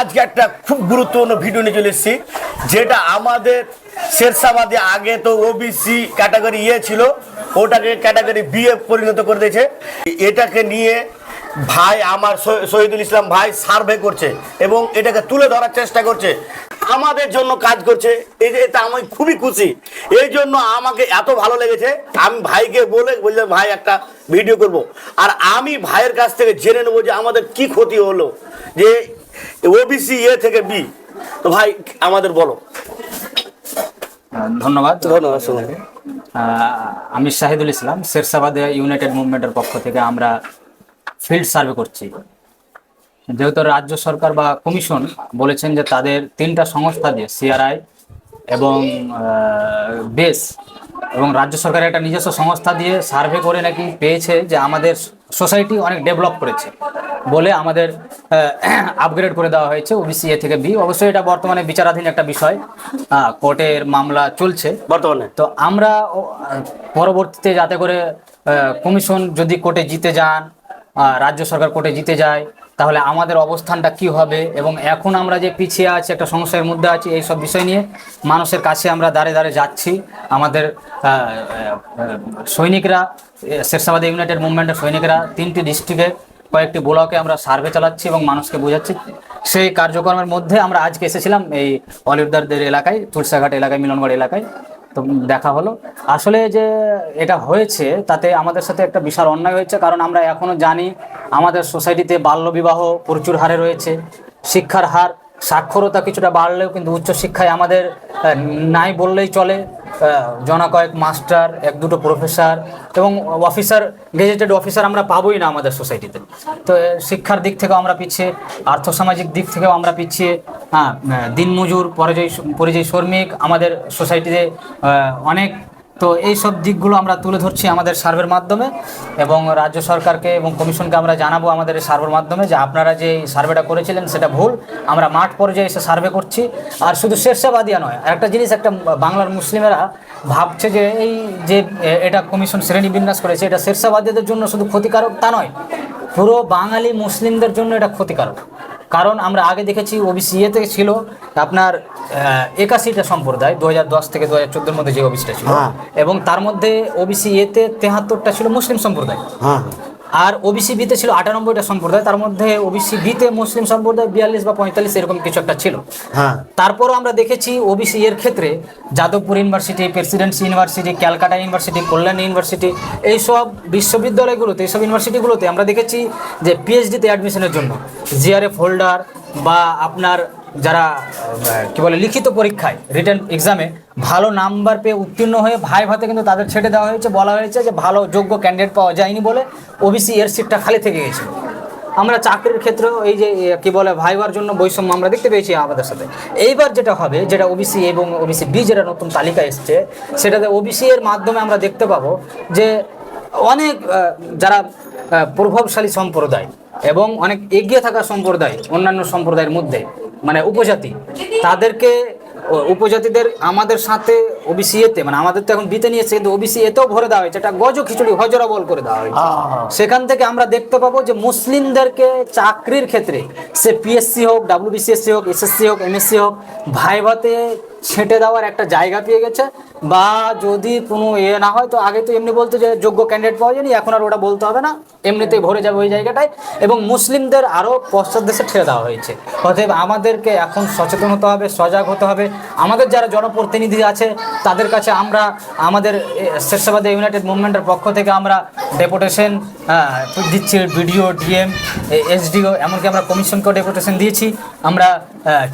আজকে একটা খুব গুরুত্বপূর্ণ ভিডিও নিয়ে চলে এসেছি, যেটা আমাদের শেরশাবাদে আগে তো ওবিসি ক্যাটাগরি ইয়ে ছিল, ওটাকে ক্যাটাগরি বি এ পরিণত করে দিয়েছে। এটাকে নিয়ে ভাই আমার শহীদুল ইসলাম ভাই সার্ভে করছে এবং এটাকে তুলে ধরার চেষ্টা করছে। আমাদের জন্য কাজ করছে, এই যে এটা আমি খুবই খুশি। এই জন্য আমাকে এত ভালো লেগেছে, আমি ভাইকে বলে বললাম, ভাই, একটা ভিডিও করব। আর আমি ভাইয়ের কাছ থেকে জেনে নেব যে আমাদের কি ক্ষতি হলো, যে ওবিসি এ থেকে বি তো ভাই আমাদের বলো। ধন্যবাদ। ধন্যবাদ আমি শাহিদুল ইসলাম শেরশাবাদে ইউনাইটেড মুভমেন্টের পক্ষ থেকে আমরা ফিল্ড সার্ভে করছি। যেহেতু রাজ্য সরকার বা কমিশন বলেছেন যে তাদের তিনটা সংস্থা দিয়ে সিআরআই এবং বেস এবং রাজ্য সরকারের একটা নিজস্ব সংস্থা দিয়ে সার্ভে করে নাকি পেয়েছে যে আমাদের সোসাইটি অনেক ডেভেলপ করেছে বলে আমাদের আপগ্রেড করে দেওয়া হয়েছে ওবিসি এ থেকে বি। অবশ্যই এটা বর্তমানে বিচারাধীন একটা বিষয়। কোর্টের মামলা চলছে। বর্তমানে? তো আমরা পরবর্তীতে যাতে করে কমিশন যদি কোর্টে জিতে যান রাজ্য সরকার কোর্টে জিতে যায় তাহলে আমাদের অবস্থানটা কি হবে? এবং এখন আমরা যে পিছিয়ে আছি, একটা সমস্যার মধ্যে আছি এই সব বিষয় নিয়ে মানুষের কাছে আমরা দাঁড়ে দাঁড়ে যাচ্ছি। আমাদের সৈনিকরা, শেরশাবাদ ইউনাইটেড মুভমেন্টের সৈনিকরা তিনটি ডিস্ট্রিক্টে কয়েকটি ব্লকে আমরা সার্ভে চালাচ্ছি এবং মানুষকে বোঝাচ্ছি। সেই কার্যক্রমের মধ্যে আমরা আজকে এসেছিলাম এই অলিউদ্দারদের এলাকায়, তুলসাঘাট এলাকায়, মিলনগড় এলাকায়। তো দেখা হলো। আসলে যে এটা হয়েছে, তাতে আমাদের সাথে একটা বিশাল অন্যায় হয়েছে, কারণ আমরা এখনও জানি আমাদের সোসাইটিতে বাল্যবিবাহ প্রচুর হারে রয়েছে। শিক্ষার হার সাক্ষরতা কিছুটা বাড়লেও কিন্তু উচ্চশিক্ষায় আমাদের নাই বললেই চলে। জনা কয়েক মাস্টার, এক দুটো প্রফেসর এবং অফিসার গেজেটেড অফিসার আমরা পাবোই না আমাদের সোসাইটিতে। তো শিক্ষার দিক থেকেও আমরা পিছিয়ে, আর্থসামাজিক দিক থেকেও আমরা পিছিয়ে হ্যাঁ দিনমজুর পরিযায়ী পরিযায়ী শ্রমিক, আমাদের সোসাইটিতে অনেক। তো এই সব দিকগুলো আমরা তুলে ধরছি আমাদের সার্ভের মাধ্যমে এবং রাজ্য সরকারকে এবং কমিশনকে আমরা জানাব আমাদের এই সার্ভের মাধ্যমে যে আপনারা যে সার্ভেটা করেছিলেন সেটা ভুল। আমরা মাঠ পর্যায়ে এসে সার্ভে করছি। আর শুধু শেরশাবাদিয়া নয় একটা জিনিস একটা বাংলার মুসলিমেরা ভাবছে যে এই যে এটা কমিশন শ্রেণি বিন্যাস করেছে, এটা শেরশাবাদীদের জন্য শুধু ক্ষতিকারক তা নয়, পুরো বাঙালি মুসলিমদের জন্য এটা ক্ষতিকারক। কারণ আমরা আগে দেখেছি ওবিসি ইয়েতে ছিল আপনার একাশিটা সম্প্রদায় দশ থেকে দু হাজার চোদ্দোর মধ্যে যে ওবিসিটা ছিল। হ্যাঁ। এবং তার মধ্যে ওবিসি এতে তেহাত্তরটা ছিল মুসলিম সম্প্রদায়। হ্যাঁ। আর ওবিসি বিতে ছিল আটানব্বইটা সম্প্রদায় তার মধ্যে ওবিসি বিতে মুসলিম সম্প্রদায় বিয়াল্লিশ বা পঁয়তাল্লিশ এরকম কিছু একটা ছিল। হ্যাঁ। তারপরও আমরা দেখেছি ওবিসি এর ক্ষেত্রে Jadavpur university presidency university Calcutta university Kalyan university এইসব বিশ্ববিদ্যালয়গুলোতে এইসব ইউনিভার্সিটিগুলোতে আমরা দেখেছি যে পিএইচডিতে অ্যাডমিশনের জন্য জিআরএফ হোল্ডার বা আপনার যারা কি বলে, লিখিত পরীক্ষায় রিটার্ন এক্সামে ভালো নাম্বার পেয়ে উত্তীর্ণ হয়ে ভাই ভাতে কিন্তু তাদের ছেড়ে দেওয়া হয়েছে, বলা হয়েছে যে ভালো যোগ্য ক্যান্ডিডেট পাওয়া যায়নি বলে ওবিসি এর সিটটা খালি থেকে গেছিল আমরা চাকরির ক্ষেত্রেও এই যে কি বলে ভাইবার জন্য বৈষম্য আমরা দেখতে পেয়েছি আমাদের সাথে। এইবার যেটা হবে, যেটা ওবিসি এবং ওবিসি বি যেটা নতুন তালিকা এসছে, সেটাতে ওবিসি এর মাধ্যমে আমরা দেখতে পাবো যে অনেক যারা প্রভাবশালী সম্প্রদায় এবং অনেক এগিয়ে থাকা সম্প্রদায় অন্যান্য সম্প্রদায়ের মধ্যে মানে উপজাতি তাদেরকে উপজাতিদের আমাদের সাথে ওবিসি এতে মানে আমাদের তো এখন বিতে নিয়েছে কিন্তু ওবিসি এতেও ভরে দেওয়া হয়েছে। এটা গজ খিচুড়ি হজরাবল করে দেওয়া হয়েছে। সেখান থেকে আমরা দেখতে পাবো যে মুসলিমদেরকে চাকরির ক্ষেত্রে সে পিএসসি হোক ডাব্লিউবিসিএসসি হোক এসএসসি হোক এমএসসি হোক ভাইভাতে ছেঁটে দেওয়ার একটা জায়গা পেয়ে গেছে। বা যদি কোনো এ না হয় তো আগে তো এমনি বলতো যে যোগ্য ক্যান্ডিডেট পাওয়া যায়নি এখন আর ওটা বলতে হবে না। এমনিতেই ভরে যাবে ওই জায়গাটায়। এবং মুসলিমদের আরও পশ্চাৎ দেশে ঠেলে দেওয়া হয়েছে। অতএব আমাদেরকে এখন সচেতন হতে হবে সজাগ হতে হবে। আমাদের যারা জনপ্রতিনিধি আছে তাদের কাছে আমরা আমাদের এ, শেরশাবাদে ইউনাইটেড মুভমেন্টের পক্ষ থেকে আমরা ডেপুটেশন দিচ্ছি বিডিও ডিএম এসডিও এমনকি আমরা কমিশনকেও ডেপুটেশন দিয়েছি। আমরা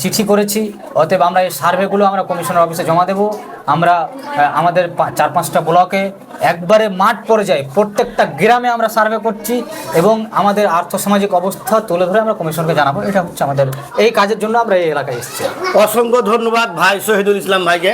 চিঠি করেছি। অতএব আমরা এই সার্ভেগুলো আমরা কমিশনের অফিসে জমা দেব। আমরা আমাদের চার পাঁচটা ব্লকে একবারে মাঠ পর্যায়ে প্রত্যেকটা গ্রামে আমরা সার্ভে করছি এবং আমাদের আর্থসামাজিক অবস্থা তুলে ধরে আমরা কমিশনকে জানাব। এটা হচ্ছে আমাদের, এই কাজের জন্য আমরা এই এলাকায় এসেছি। অসংখ্য ধন্যবাদ ভাই শহীদুল ইসলাম ভাইকে।